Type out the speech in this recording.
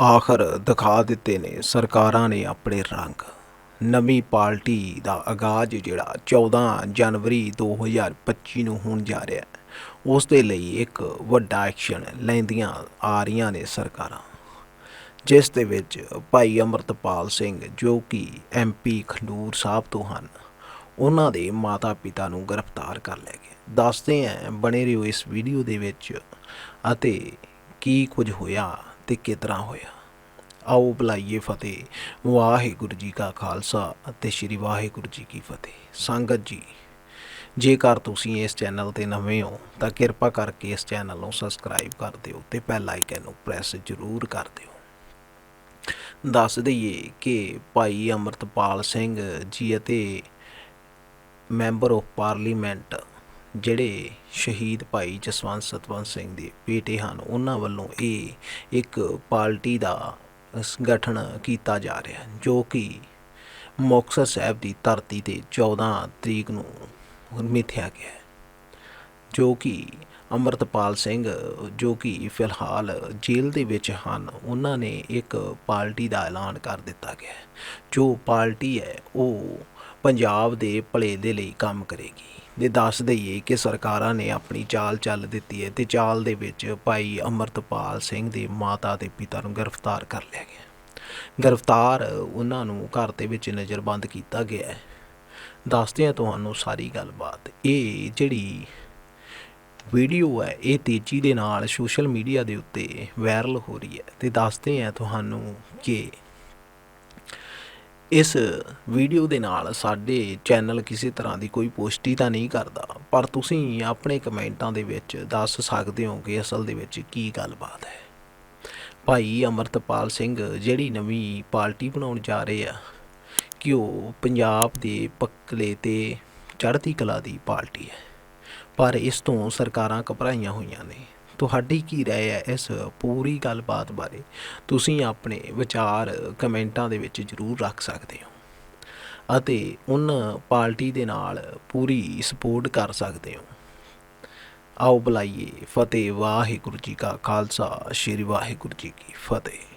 ਆਖਰ ਦਿਖਾ ਦਿੱਤੇ ਨੇ ਸਰਕਾਰਾਂ ਨੇ ਆਪਣੇ ਰੰਗ। ਨਵੀਂ ਪਾਰਟੀ ਦਾ ਆਗਾਜ਼ ਜਿਹੜਾ 14 ਜਨਵਰੀ 2025 ਨੂੰ ਹੋਣ ਜਾ ਰਿਹਾ ਹੈ, ਉਸ ਦੇ ਲਈ ਇੱਕ ਵੱਡਾ ਐਕਸ਼ਨ ਲੈਂਦੀਆਂ ਆ ਰਹੀਆਂ ਨੇ ਸਰਕਾਰਾਂ। ਜਿਸ ਦੇ ਵਿੱਚ ਭਾਈ ਅਮਰਤਪਾਲ ਸਿੰਘ ਜੋ ਕਿ ਐਮਪੀ ਖੰਡੂਰ ਸਾਹਿਬ ਤੋਂ ਹਨ, ਉਹਨਾਂ ਦੇ ਮਾਤਾ-ਪਿਤਾ ਨੂੰ ਗ੍ਰਿਫਤਾਰ ਕਰ ਲਿਆ ਗਿਆ ਦੱਸਦੇ ਆਂ ਬਣੇ ਰਹੋ ਇਸ ਵੀਡੀਓ ਦੇ ਵਿੱਚ ਅਤੇ ਕੀ ਕੁਝ ਹੋਇਆ ਤੇ ਕਿਤਨਾ ਹੋਇਆ? ਆਓ ਬੁਲਾਈਏ ਫਤਿਹ। ਵਾਹਿਗੁਰੂ ਜੀ ਕਾ ਖਾਲਸਾ ਅਤੇ ਸ੍ਰੀ ਵਾਹਿਗੁਰੂ ਜੀ ਕੀ ਫਤਿਹ। ਸੰਗਤ ਜੀ, ਜੇਕਰ ਤੁਸੀਂ ਇਸ ਚੈਨਲ ਤੇ ਨਵੇਂ ਹੋ, ਤਾਂ ਕਿਰਪਾ ਕਰਕੇ ਇਸ ਚੈਨਲ ਨੂੰ ਸਬਸਕ੍ਰਾਈਬ ਕਰ ਦਿਓ ਤੇ ਬੈਲ ਆਈਕਨ ਨੂੰ ਪ੍ਰੈਸ ਜ਼ਰੂਰ ਕਰ ਦਿਓ। ਦੱਸ ਦਈਏ ਕਿ ਭਾਈ ਅਮਰਤਪਾਲ ਸਿੰਘ ਜੀ ਅਤੇ ਮੈਂਬਰ ਆਫ ਪਾਰਲੀਮੈਂਟ ਜਿਹੜੇ ਸ਼ਹੀਦ ਭਾਈ ਜਸਵੰਤ ਸਤਵੰਤ ਸਿੰਘ ਦੇ ਬੇਟੇ ਹਨ, ਉਹਨਾਂ ਵੱਲੋਂ ਇਹ ਇੱਕ ਪਾਰਟੀ ਦਾ ਸੰਗਠਨ ਕੀਤਾ ਜਾ ਰਿਹਾ ਜੋ ਕਿ ਮੁਕਤਸਰ ਸਾਹਿਬ ਦੀ ਧਰਤੀ ਤੇ 14 ਤਰੀਕ ਨੂੰ ਮਿਥਿਆ ਗਿਆ ਜੋ ਕਿ ਅਮਰਤਪਾਲ ਸਿੰਘ, ਜੋ ਕਿ ਫਿਲਹਾਲ ਜੇਲ੍ਹ ਦੇ ਵਿੱਚ ਹਨ, ਉਹਨਾਂ ਨੇ ਇੱਕ ਪਾਰਟੀ ਦਾ ਐਲਾਨ ਕਰ ਦਿੱਤਾ ਗਿਆ ਜੋ ਪਾਰਟੀ ਹੈ, ਉਹ ਪੰਜਾਬ ਦੇ ਭਲੇ ਦੇ ਲਈ ਕੰਮ ਕਰੇਗੀ। ਤੇ ਦੱਸ ਦਈਏ ਕਿ ਸਰਕਾਰਾਂ ਨੇ ਆਪਣੀ ਚਾਲ ਚੱਲ ਦਿੱਤੀ ਹੈ ਤੇ ਚਾਲ ਦੇ ਵਿੱਚ ਭਾਈ ਅਮਰਤਪਾਲ ਸਿੰਘ ਦੇ ਮਾਤਾ ਤੇ ਪਿਤਾ ਨੂੰ ਗ੍ਰਿਫਤਾਰ ਕਰ ਲਿਆ ਗਿਆ। ਗ੍ਰਿਫਤਾਰ ਉਹਨਾਂ ਨੂੰ ਘਰ ਦੇ ਵਿੱਚ ਨਜ਼ਰਬੰਦ ਕੀਤਾ ਗਿਆ ਹੈ। ਦੱਸਦੇ ਹਾਂ ਤੁਹਾਨੂੰ ਸਾਰੀ ਗੱਲਬਾਤ। ਇਹ ਜਿਹੜੀ ਵੀਡੀਓ ਹੈ, ਇਹ ਤੇਜ਼ੀ ਦੇ ਨਾਲ ਸੋਸ਼ਲ ਮੀਡੀਆ ਦੇ ਉੱਤੇ ਵਾਇਰਲ ਹੋ ਰਹੀ ਹੈ। ਤੇ ਦੱਸਦੇ ਹਾਂ ਤੁਹਾਨੂੰ ਕਿ ਇਸ ਵੀਡੀਓ ਦੇ ਨਾਲ ਸਾਡੇ ਚੈਨਲ ਕਿਸੇ ਤਰ੍ਹਾਂ ਦੀ ਕੋਈ ਪੁਸ਼ਟੀ ਤਾਂ ਨਹੀਂ ਕਰਦਾ, ਪਰ ਤੁਸੀਂ ਆਪਣੇ ਕਮੈਂਟਾਂ ਦੇ ਵਿੱਚ ਦੱਸ ਸਕਦੇ ਹੋ ਕਿ ਅਸਲ ਦੇ ਵਿੱਚ ਕੀ ਗੱਲਬਾਤ ਹੈ। ਭਾਈ ਅਮਰਤਪਾਲ ਸਿੰਘ ਜਿਹੜੀ ਨਵੀਂ ਪਾਰਟੀ ਬਣਾਉਣ ਜਾ ਰਹੇ ਆ, ਕਿ ਉਹ ਪੰਜਾਬ ਦੇ ਪੱਕਲੇ ਤੇ ਚੜ੍ਹਦੀ ਕਲਾ ਦੀ ਪਾਰਟੀ ਹੈ, ਪਰ ਇਸ ਤੋਂ ਸਰਕਾਰਾਂ ਘਬਰਾਈਆਂ ਹੋਈਆਂ ਨੇ। ਤੁਹਾਡੀ ਕੀ ਰਾਏ ਹੈ ਇਸ ਪੂਰੀ ਗੱਲਬਾਤ ਬਾਰੇ? ਤੁਸੀਂ ਆਪਣੇ ਵਿਚਾਰ ਕਮੈਂਟਾਂ ਦੇ ਵਿੱਚ ਜ਼ਰੂਰ ਰੱਖ ਸਕਦੇ ਹੋ ਅਤੇ ਉਹਨਾਂ ਪਾਰਟੀ ਦੇ ਨਾਲ ਪੂਰੀ ਸਪੋਰਟ ਕਰ ਸਕਦੇ ਹੋ। ਆਓ ਬੁਲਾਈਏ ਫਤਿਹ ਵਾਹਿਗੁਰੂ ਜੀ ਕਾ ਖਾਲਸਾ, ਸ੍ਰੀ ਵਾਹਿਗੁਰੂ ਜੀ ਕੀ ਫਤਿਹ।